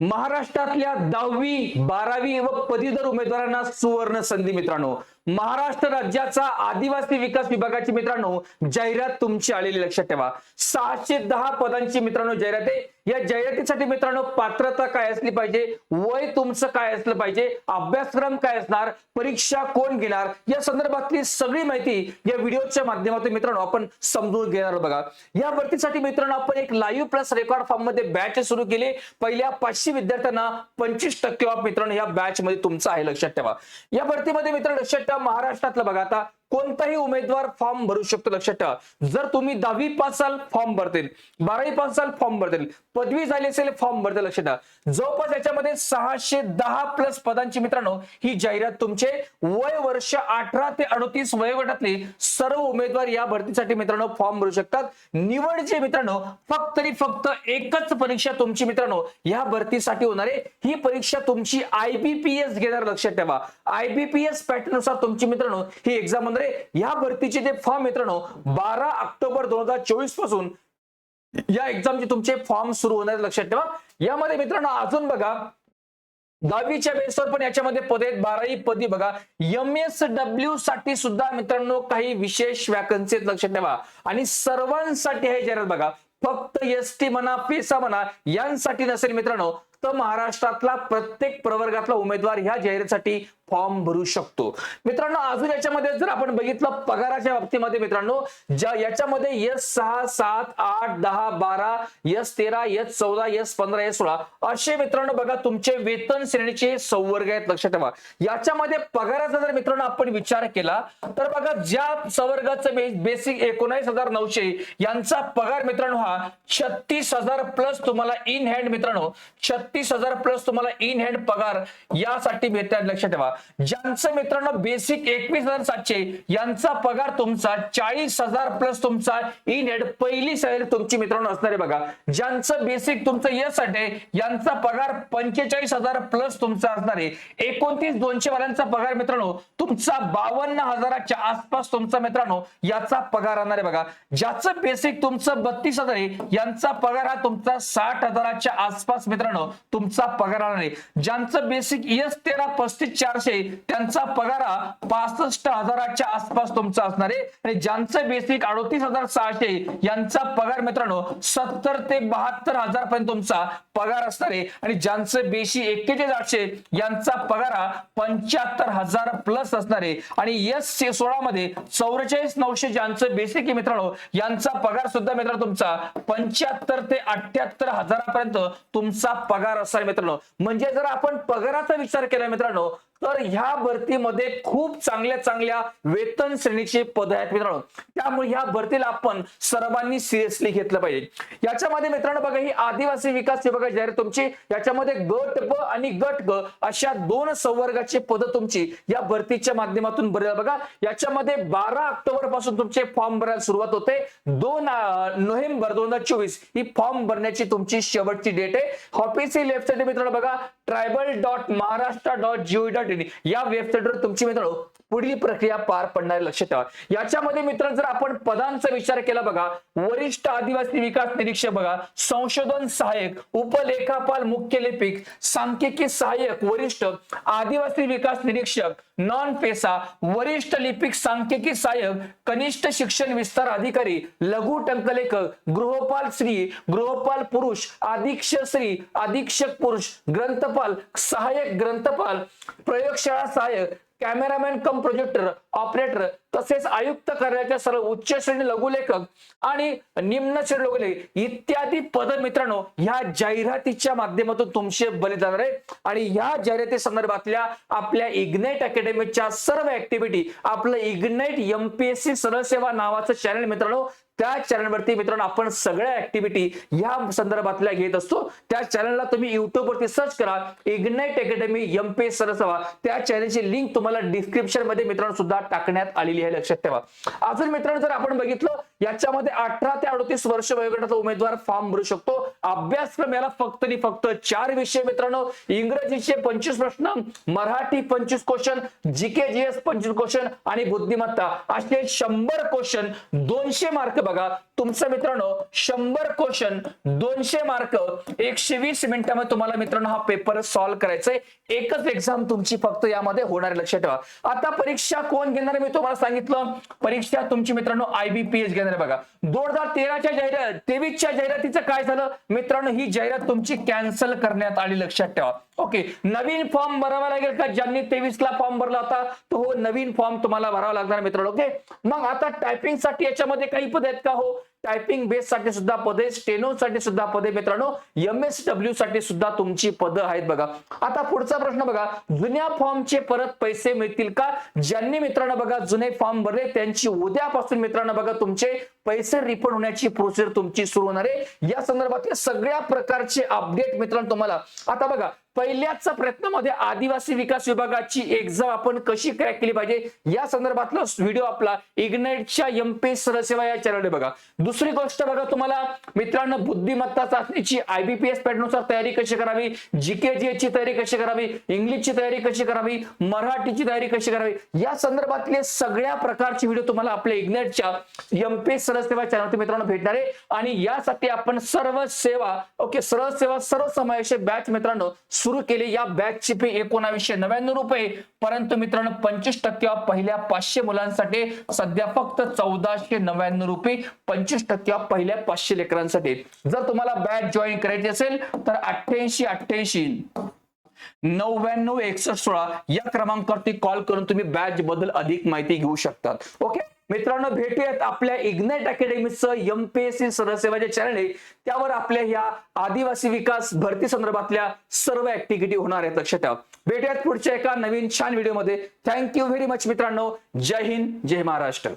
महाराष्ट्रातल्या दहावी बारावी व पदवीधर उमेदवारांना सुवर्ण संधी मित्रांनो. महाराष्ट्र राज्याचा आदिवासी विकास विभागाची मित्रांनो जाहिरात तुमची आलेली लक्षात ठेवा. सहाशे दहा पदांची मित्रांनो जाहिरात आहे. या जाहिरातीसाठी मित्रांनो पात्रता काय असली पाहिजे? वय तुमचं काय असलं पाहिजे? अभ्यासक्रम काय असणार? परीक्षा कोण घेणार? या संदर्भातली सगळी माहिती या व्हिडिओच्या माध्यमातून मित्रांनो आपण समजून घेणार बघा. या भरतीसाठी मित्रांनो आपण एक लाईव्ह प्लस रेकॉर्ड फॉर्ममध्ये बॅच सुरू केली. पहिल्या पाचशे विद्यार्थ्यांना पंचवीस टक्के ऑफ मित्रांनो या बॅच मध्ये तुमचं आहे लक्षात ठेवा. या भरतीमध्ये मित्रांनो लक्षात महाराष्ट्रातलं बघा आता कोणताही उमेदवार फॉर्म भरू शकतो लक्षात ठेवा. जर तुम्ही दहावी पास साल फॉर्म भरतील. बारावी पास साल फॉर्म भरतील. पदवी झाली असेल फॉर्म भरतील लक्षात ठेवा. जवळपास याच्यामध्ये सहाशे दहा प्लस पदांची मित्रांनो ही जाहिरात तुमचे वय वर्ष अठरा ते अडतीस वयोगटातले सर्व उमेदवार या भरतीसाठी मित्रांनो फॉर्म भरू शकतात. निवडचे मित्रांनो फक्त तरी फक्त एकच परीक्षा तुमची मित्रांनो या भरतीसाठी होणार आहे. ही परीक्षा तुमची आयबीपीएस घेणार लक्षात ठेवा. आयबीपीएस पॅटर्ननुसार तुमची मित्रांनो ही एक्झाम होणार या भरतीचे जे फॉर्म मित्रांनो बारा ऑक्टोबर दोन हजार चोवीसपासून या एक्झामचे तुमचे फॉर्म सुरू होणार लक्षात ठेवा. यामध्ये मित्रांनो अजून बघा दहावीच्या बेसवर पण याच्यामध्ये पदे आहेत. बारावी पदी बघा. एम एस डब्ल्यू साठी सुद्धा मित्रांनो काही विशेष वॅकन्सी आहेत लक्षात ठेवा. आणि सर्वांसाठी हे जाहिरात बघा. फक्त एस टी म्हणा पेसा म्हणा यांसाठी नसेल मित्रांनो तर महाराष्ट्रातला प्रत्येक प्रवर्गातला उमेदवार ह्या जाहिरातीसाठी फॉर्म भरू शकतो. मित्रांनो अजून याच्यामध्ये जर आपण बघितलं पगाराच्या बाबतीमध्ये मित्रांनो ज्या याच्यामध्ये एस सहा सात आठ दहा बारा एस तेरा एस चौदा एस पंधरा एस सोळा असे मित्रांनो बघा तुमचे वेतन श्रेणीचे संवर्ग आहेत लक्षात ठेवा. याच्यामध्ये पगाराचा जर मित्रांनो आपण विचार केला तर बघा ज्या संवर्गाचं बेसिक एकोणावीस हजार नऊशे यांचा पगार मित्रांनो हा छत्तीस हजार प्लस तुम्हाला इन हँड मित्रांनो छत्तीस हजार प्लस तुम्हाला इन हँड पगार यासाठी भेटतात लक्षात ठेवा. ज्यांचं मित्रांनो बेसिक एकवीस हजार सातशे यांचा पगार तुमचा चाळीस हजार प्लस तुमचा इन हेड पहिली सॅलरी तुमची मित्रांनो असणार आहे बघा. ज्यांचं बेसिक तुमचं यस आहे यांचा पगार पंचेचाळीस हजार प्लस तुमचा असणार आहे. एकोणतीस दोनशे वाल्यांचा पगार मित्रांनो तुमचा बावन्न हजाराच्या आसपास तुमचा मित्रांनो याचा पगार राहणार आहे बघा. ज्याचं बेसिक तुमचं बत्तीस हजार आहे यांचा पगार हा तुमचा साठ हजाराच्या आसपास मित्रांनो तुमचा पगार आहे ज्यांचं बेसिक एस तेरा पस्तीस चारशे त्यांचा पगार पासष्ट हजाराच्या आसपास तुमचा असणार आहे. आणि ज्यांचं बेसिक अडोतीस हजार सहाशे यांचा पगार मित्रांनो सत्तर ते बहात्तर हजार पर्यंत तुमचा पगार असणार आहे. आणि ज्यांचं बेसी एक्केचाळीस आठशे यांचा पगार पंच्याहत्तर हजार प्लस असणार आहे. आणि एस सोळा मध्ये चौवेचाळीस नऊशे ज्यांचं बेसिक आहे मित्रांनो यांचा पगार सुद्धा मित्रांनो तुमचा पंच्याहत्तर ते अठ्याहत्तर हजारापर्यंत तुमचा पगार असणार मित्रांनो. म्हणजे जर आपण पगाराचा विचार केला मित्रांनो तर ह्या भरतीमध्ये खूप चांगल्या चांगल्या वेतन श्रेणीचे पद आहेत मित्रांनो. त्यामुळे ह्या भरतीला आपण सर्वांनी सिरियसली घेतलं पाहिजे. याच्यामध्ये मित्रांनो बघा ही आदिवासी विकास विभागाची जाहीर तुमची. याच्यामध्ये गट ब आणि गट ग अशा दोन संवर्गाचे पद तुमची या भरतीच्या माध्यमातून भरेल बघा याच्यामध्ये बारा ऑक्टोबरपासून तुमचे फॉर्म भरायला सुरुवात होते. दोन नोव्हेंबर दोन हजार चोवीस ही फॉर्म भरण्याची तुमची शेवटची डेट आहे. ऑफिसची वेबसाईट मित्रांनो बघा tribal dot Maharashtra dot G O dot in या वेबसाईटवर तुमची मित्रांनो पुढील प्रक्रिया पार पडणार लक्ष ठेवा. याच्यामध्ये मित्र जर आपण पदांचा विचार केला बघा वरिष्ठ आदिवासी विकास निरीक्षक बघा संशोधन सहाय्यक उपलेखापाल मुख्य लिपिक सांख्यिकी सहाय्यक वरिष्ठ आदिवासी विकास निरीक्षक नॉन पेसा वरिष्ठ लिपिक सांख्यिकी सहाय्यक कनिष्ठ शिक्षण विस्तार अधिकारी लघु टंकलेखक गृहपाल स्त्री गृहपाल पुरुष अधीक्षक स्त्री अधीक्षक पुरुष ग्रंथपाल सहाय्यक ग्रंथपाल प्रयोगशाळा सहाय्यक कॅमेरामॅन कम प्रोजेक्टर ऑपरेटर तसेच आयुक्त कार्यालयाच्या सर्व उच्च श्रेणी लघुलेखक आणि निम्न श्रेणी लघुलेखक इत्यादी पद मित्रांनो ह्या जाहिरातीच्या माध्यमातून तुमचे बले जाणार आहे आणि ह्या जाहिराती संदर्भातल्या आपल्या इग्नाइट अकॅडमीच्या सर्व ऍक्टिव्हिटी आपलं इग्नाइट एमपीएससी सरळ सेवा नावाचं चॅनल मित्रांनो त्या चॅनलवरती मित्रांनो आपण सगळ्या ऍक्टिव्हिटी या संदर्भातल्या घेत असतो. त्या चॅनलला तुम्ही युट्यूबवरती सर्च करा इग्नाइट अकॅडमी एमपीएस सरळ सेवा त्या चॅनलची लिंक तुम्हाला डिस्क्रिप्शनमध्ये मित्रांनो सुद्धा टाकण्यात आलेली आहे लक्षात ठेवा. अजून मित्रांनो जर आपण बघितलं याच्यामध्ये अठरा ते अडतीस वर्ष वयोगटाचा उमेदवार फॉर्म भरू शकतो. अभ्यासक्रम याला फक्त आणि फक्त चार विषय मित्रांनो. इंग्रजीचे पंचवीस प्रश्न मराठी पंचवीस क्वेश्चन जीके जीएस पंचवीस क्वेश्चन आणि बुद्धिमत्ता. असे शंभर क्वेश्चन दोनशे मार्क बघा. तुमचं मित्रांनो शंभर क्वेश्चन दोनशे मार्क एकशे वीस मिनिटामध्ये तुम्हाला मित्रांनो हा पेपर सॉल्व्ह करायचा आहे एकच एक्झाम तुमची फक्त यामध्ये होणार लक्षात ठेवा. आता परीक्षा कोण घेणार मी तुम्हाला सांगितलं. परीक्षा तुमची मित्रांनो आयबीपीएस घेणार बघा. दोन हजार तेराच्या जाहिरात तेवीसच्या जाहिरातीचं काय झालं? मित्रांनो ही जाहिरात तुमची कॅन्सल करण्यात आली लक्षात ठेवा. ओके नवीन फॉर्म भरावा लागेल का? ज्यांनी तेवीस ला फॉर्म भरला होता तो हो नवीन फॉर्म तुम्हाला भरावा लागणार मित्रांनो ओके मग आता टायपिंगसाठी याच्यामध्ये काही पद आहेत का हो? टायपिंग बेस साठी सुद्धा पदे स्टेनो साठी सुद्धा पदे मित्रांनो एम एस डब्ल्यू साठी सुद्धा तुमची पदं आहेत बघा. आता पुढचा प्रश्न बघा. जुन्या फॉर्मचे परत पैसे मिळतील का? ज्यांनी मित्रांनो बघा जुने फॉर्म भरले त्यांची उद्यापासून मित्रांनो बघा तुमचे पैसे रिफंड होण्याची प्रोसेस तुमची सुरू होणार आहे. या संदर्भातले सगळ्या प्रकारचे अपडेट मित्रांनो तुम्हाला. आता बघा पहिल्याच प्रयत्नामध्ये आदिवासी विकास विभागाची एक्झाम आपण कशी क्रॅक केली पाहिजे? या संदर्भातला व्हिडिओ आपला इग्नाइटच्या एमपी सरसेवा या चॅनलने बघा. दुसरी गोष्ट बघा तुम्हाला मित्रांनो बुद्धिमत्ता चाचणीची आयबीपीएसनुसार तयारी कशी करावी? जीके ची तयारी कशी करावी? इंग्लिशची तयारी कशी करावी? मराठीची तयारी कशी करावी? या संदर्भातले सगळ्या प्रकारचे व्हिडिओ तुम्हाला आपल्या इग्नाइटच्या एमपी सरसेवा चॅनल मित्रांनो भेटणार आहे. आणि यासाठी आपण सर्व सेवा ओके सर्व सेवा सर्व समावेश बॅच मित्रांनो सुरू केली या बॅचची फी एकोणावीसशे नव्याण्णव रुपये. परंतु मित्रांनो पंचवीस टक्के पहिल्या पाचशे मुलांसाठी सध्या फक्त चौदाशे नव्याण्णव रुपये पंचवीस टक्के पहिल्या पाचशे लेकरांसाठी. जर तुम्हाला बॅच जॉईन करायची असेल तर अठ्ठ्याऐंशी अठ्ठ्याऐंशी. नव्याण्णव एकसष्ट सोळा या क्रमांकावरती कॉल करून तुम्ही बॅच बद्दल अधिक माहिती घेऊ शकतात ओके मित्रांनो भेटूयात आपल्या इग्नाइट अकॅडमीचं एमपीएससी सरसेवा जे चॅनल आहे त्यावर आपल्या ह्या आदिवासी विकास भरती संदर्भातल्या सर्व ऍक्टिव्हिटी होणार आहेत लक्षात ठेवा. भेटूयात पुढच्या एका नवीन छान व्हिडिओमध्ये थँक्यू व्हेरी मच मित्रांनो. जय हिंद जय महाराष्ट्र.